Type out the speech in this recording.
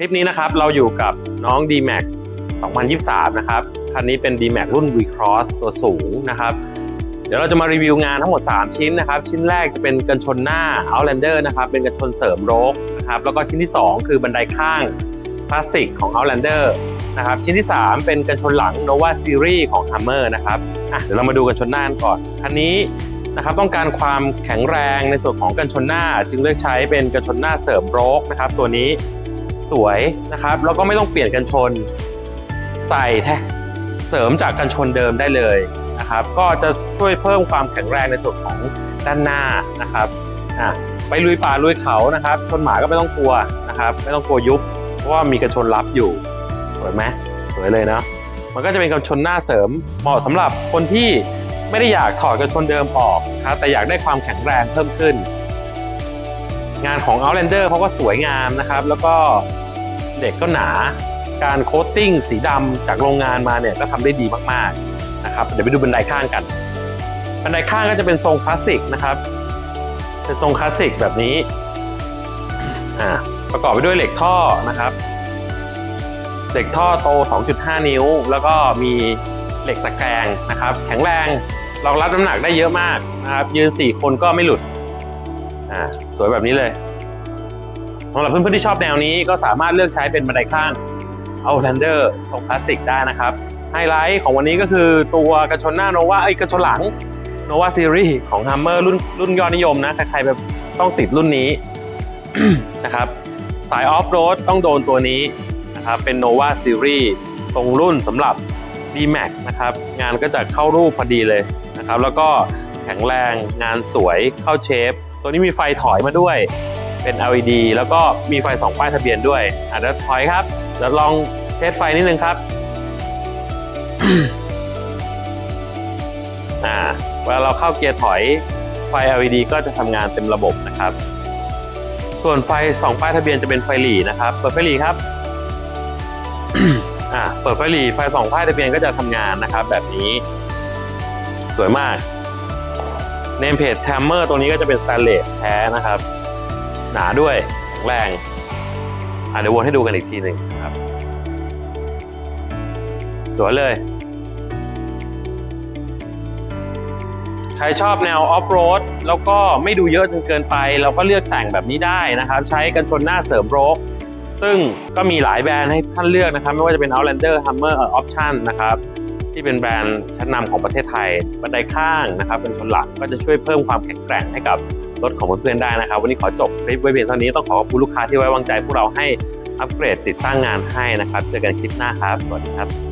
คลิปนี้นะครับเราอยู่กับน้อง D-Max 2023 นะครับ คันนี้เป็น D-Max รุ่น V-Cross ตัวสูงนะครับ เดี๋ยวเราจะมารีวิวงานทั้งหมด 3 ชิ้นนะครับ ชิ้นแรกจะเป็นกันชนหน้า Outlander นะครับ เป็นกันชนเสริมโรกนะครับ แล้วก็ชิ้นที่ 2 คือบันไดข้างคลาสสิกของ Outlander นะครับ ชิ้นที่ 3 เป็นกันชนหลัง Nova Series ของ Hammer นะครับอะเดี๋ยวเรามาดูกันชนหน้ากันก่อนคันนี้นะครับต้องการความแข็งแรงในส่วนของกันชนหน้า จึงเลือกใช้เป็นกันชนหน้าเสริมโรกนะครับตัวนี้ สวยนะครับ แล้วก็ไม่ต้องเปลี่ยนกันชน ใส่แท้เสริมจากกันชนเดิมได้เลยนะครับ ก็จะช่วยเพิ่มความแข็งแรงในส่วนของด้านหน้านะครับอะไปลุยป่าลุยเขานะครับ ชนหมาก็ไม่ต้องกลัวนะครับ ไม่ต้องกลัวยุบ เพราะว่ามีกันชนรับอยู่สวยไหมสวยเลยเนาะมันก็จะเป็นกันชนหน้าเสริมเหมาะสำหรับคนที่ไม่ได้อยากถอดกันชนเดิมออกครับแต่อยากได้ความแข็งแรงเพิ่มขึ้น งานของ Outlander เขาก็สวยงามนะครับ แล้วก็เหล็กก็หนา การโคตติ้งสีดำจากโรงงานมาเนี่ยก็ทำได้ดีมากๆนะครับ เดี๋ยวไปดูบันไดข้างกัน บันไดข้างก็จะเป็นทรงคลาสสิกนะครับ เป็นทรงคลาสสิกแบบนี้อ่าประกอบไปด้วยเหล็กท่อนะครับ เหล็กท่อโต 2.5 นิ้ว แล้วก็มีเหล็กตะแกรงนะครับ แข็งแรงรองรับน้ำหนักได้เยอะมากนะครับ ยืน 4 คนก็ไม่หลุด อ่าสวยแบบนี้เลยสำหรับเพื่อนๆที่ชอบแนวนี้ก็สามารถเลือกใช้เป็นบันไดข้าง Outlander ทรงคลาสสิกได้นะครับ ไฮไลท์ของวันนี้ก็คือตัวกระชนหน้าโนวาไอ้กระชนหลัง Nova Series ของ Hammer รุ่นรุ่นยอดนิยมนะ ใครๆแบบต้องติดรุ่นนี้นะครับ สายออฟโรดต้องโดนตัวนี้นะครับ เป็น Nova Series ตรงรุ่นสำหรับ D-Max นะครับ งานก็จะเข้ารูปพอดีเลยนะครับ แล้วก็แข็งแรงงานสวยเข้าเชฟ ตัวนี้มีไฟถอยมาด้วย เป็น LED แล้วก็มีไฟสองป้ายทะเบียนด้วยอะเดี๋ยวถอยครับเดี๋ยวลองเทสไฟนิดนึงครับอ่าเวลาเราเข้าเกียร์ถอยไฟ LED ก็จะทำงานเต็มระบบนะครับ ส่วนไฟสองป้ายทะเบียนจะเป็นไฟหลีนะครับ เปิดไฟหลีครับอ่าเปิดไฟหลีไฟสองป้ายทะเบียนก็จะทำงานนะครับ แบบนี้ สวยมาก เนมเพจแทมเมอร์ตัวนี้ก็จะเป็นสแตนเลสแท้นะครับ หนาด้วยแข็งแรงอะเดี๋ยววนให้ดูกันอีกทีหนึ่งครับ สวยเลย ใครชอบแนวออฟโรดแล้วก็ไม่ดูเยอะจนเกินไป เราก็เลือกแต่งแบบนี้ได้นะครับ ใช้กันชนหน้าเสริมโรกซึ่งก็มีหลายแบรนด์ให้ท่านเลือกนะครับ ไม่ว่าจะเป็น Outlander Hammer เอ่อ Option นะครับ ที่เป็นแบรนด์ชั้นนำของประเทศไทยบันไดข้างนะครับเป็นชนหลังก็จะช่วยเพิ่มความแข็งแกร่งให้กับรถของเพื่อนๆได้นะครับ วันนี้ขอจบคลิปไว้เพียงเท่านี้ต้องขอขอบคุณลูกค้าที่ไว้วางใจพวกเราให้อัปเกรดติดตั้งงานให้นะครับเจอกันคลิปหน้าครับ สวัสดีครับ